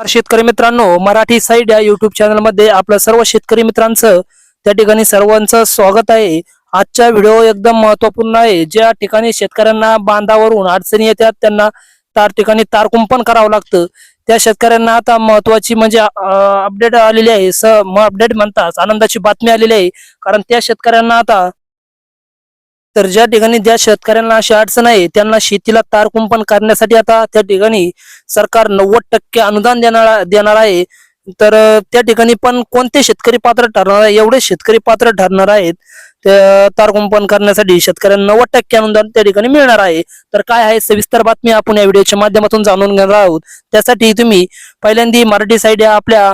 नमस्कार शेतकरी मित्रांनो मराठी साईड या युट्यूब चॅनलमध्ये आपलं सर्व शेतकरी मित्रांचं त्या ठिकाणी सर्वांचं स्वागत आहे. आजचा व्हिडिओ एकदम महत्त्वपूर्ण आहे. ज्या ठिकाणी शेतकऱ्यांना बांधावरून अडचणी येतात त्यांना तार ठिकाणी तार कुंपण करावं लागतं. त्या शेतकऱ्यांना आता महत्वाची म्हणजे अपडेट आलेली आहे. स अपडेट म्हणतात. आनंदाची बातमी आलेली आहे. कारण त्या शेतकऱ्यांना आता तर ज्या ठिकाणी ज्या शेतकऱ्यांना अशी अडचण आहे त्यांना शेतीला तार कुंपण करण्यासाठी आता त्या ठिकाणी सरकार नव्वद टक्के अनुदान देणार देणार आहे. तर त्या ठिकाणी पण कोणते शेतकरी पात्र ठरणार आहे? एवढे शेतकरी पात्र ठरणार आहेत. तार कुंपण करण्यासाठी शेतकऱ्यांना नव्वद टक्के अनुदान त्या ठिकाणी मिळणार आहे. तर काय आहे सविस्तर बातमी आपण या व्हिडिओच्या माध्यमातून जाणून घेणार आहोत. त्यासाठी तुम्ही पहिल्यांदा मराठी साईड या आपल्या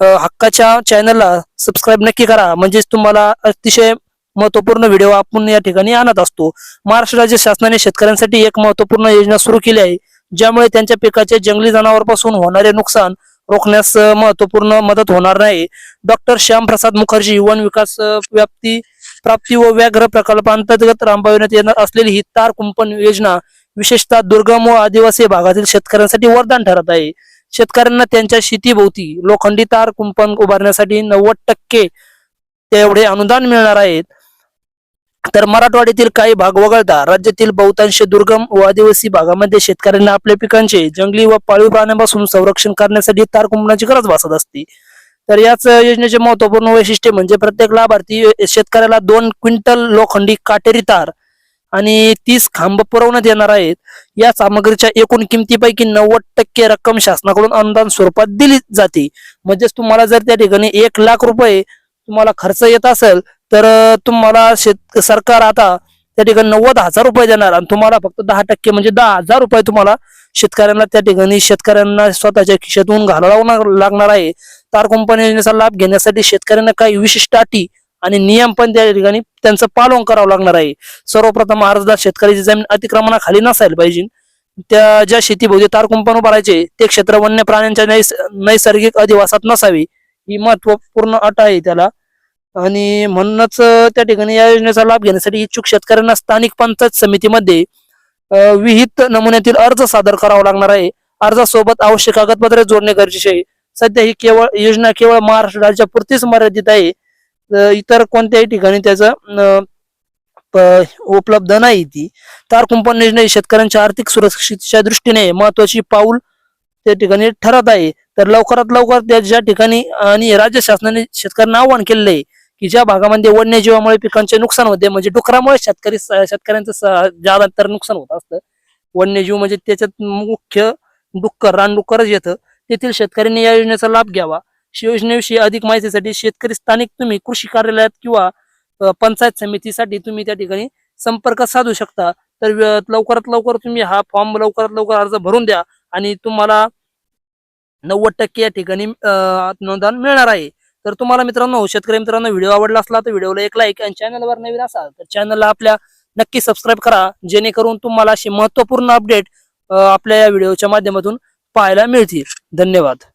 हक्काच्या चॅनलला सबस्क्राईब नक्की करा. म्हणजेच तुम्हाला अतिशय महत्त्वपूर्ण व्हिडिओ आपण या ठिकाणी आणत असतो. महाराष्ट्र राज्य शासनाने शेतकऱ्यांसाठी एक महत्त्वपूर्ण योजना सुरू केली आहे. ज्यामुळे त्यांच्या पिकाचे जंगली जनावरपासून होणारे नुकसान रोखण्यास महत्त्वपूर्ण मदत होणार नाही. डॉक्टर श्यामप्रसाद मुखर्जी वन विकास व्याप्ती प्राप्ती व व्याघ्र प्रकल्पांतर्गत राबविण्यात येणार असलेली ही तार कुंपण योजना विशेषतः दुर्गम व आदिवासी भागातील शेतकऱ्यांसाठी वरदान ठरत आहे. शेतकऱ्यांना त्यांच्या शेतीभोवती लोखंडी तार कुंपण उभारण्यासाठी नव्वद टक्के तेवढे अनुदान मिळणार आहेत तर मराठवाड्यातील काही भाग वगळता राज्यातील बहुतांश दुर्गम व आदिवासी भागामध्ये शेतकऱ्यांना आपल्या पिकांचे जंगली व पाळीव प्राण्यांपासून संरक्षण करण्यासाठी तार कुंपणाची गरज भासत असते. तर याच योजनेचे महत्त्वपूर्ण वैशिष्ट्य म्हणजे प्रत्येक लाभार्थी शेतकऱ्याला दोन क्विंटल लोखंडी काटेरी तार आणि तीस खांब पुरवण्यात येणार आहेत. या सामग्रीच्या एकूण किमतीपैकी नव्वद टक्के रक्कम शासनाकडून अनुदान स्वरूपात दिली जाते. म्हणजेच तुम्हाला जर त्या ठिकाणी एक लाख रुपये तुम्हाला खर्च येत असेल तर तुम्हाला शेत सरकार आता त्या ठिकाणी नव्वद हजार रुपये देणार आणि तुम्हाला फक्त दहा टक्के म्हणजे दहा हजार रुपये तुम्हाला शेतकऱ्यांना त्या ठिकाणी शेतकऱ्यांना स्वतःच्या खिशातून घालावं लागणार आहे. तार कंपनी योजनेचा लाभ घेण्यासाठी शेतकऱ्यांना काही विशिष्ट अटी आणि नियम पण त्या ठिकाणी त्यांचं पालन करावं लागणार आहे. सर्वप्रथम अर्जदार शेतकऱ्याची जमीन अतिक्रमणाखाली नसायला पाहिजे. त्या ज्या शेतीभोवती तार कुंपण उभारायचे ते क्षेत्र वन्य प्राण्यांच्या नैस नैसर्गिक अधिवासात नसावी. ही महत्त्वपूर्ण अट आहे त्याला. आणि म्हणूनच त्या ठिकाणी या योजनेचा लाभ घेण्यासाठी इच्छुक शेतकऱ्यांना स्थानिक पंचायत समितीमध्ये विहित नमुन्यातील अर्ज सादर करावा लागणार आहे. अर्जासोबत आवश्यक कागदपत्रे जोडणे गरजेचे आहे. सध्या ही केवळ योजना केवळ महाराष्ट्र राज्यापुरतीच मर्यादित आहे. इतर कोणत्याही ठिकाणी त्याचं अं, उपलब्ध नाही ती. तार कुंपण योजना ही शेतकऱ्यांच्या आर्थिक सुरक्षेच्या दृष्टीने महत्वाची पाऊल त्या ठिकाणी ठरत आहे. तर लवकरात लवकर त्या ज्या ठिकाणी आणि राज्य शासनाने शेतकऱ्यांना आवाहन केलेलं आहे की ज्या भागामध्ये वन्यजीवामुळे पिकांचे नुकसान होते म्हणजे डुकरामुळे शेतकरी शेतकऱ्यांचं स- ज्यादा तर नुकसान होत असतं. वन्यजीव म्हणजे त्याच्यात मुख्य डुक्कर रानडुक्करच येतं. तेथील शेतकऱ्यांनी या योजनेचा लाभ घ्यावा. योजनेविषयी अधिक माहितीसाठी शेतकरी स्थानिक तुम्ही कृषी कार्यालयात किंवा पंचायत समितीसाठी तुम्ही त्या ठिकाणी संपर्क साधू शकता. तर लवकरात लवकर तुम्ही हा फॉर्म लवकरात लवकर अर्ज भरून द्या आणि तुम्हाला नव्वद टक्के या ठिकाणी अनुदान मिळणार आहे. तर तुम्हाला मित्रांनो शेतकरी मित्रांनो व्हिडिओ आवडला असला तर व्हिडिओला एक लाईक आणि चॅनलवर नवीन असाल तर चॅनलला आपल्या नक्की सबस्क्राईब करा जेणेकरून तुम्हाला अशी महत्त्वपूर्ण अपडेट आपल्या या व्हिडिओच्या माध्यमातून पाहायला मिळतील. धन्यवाद.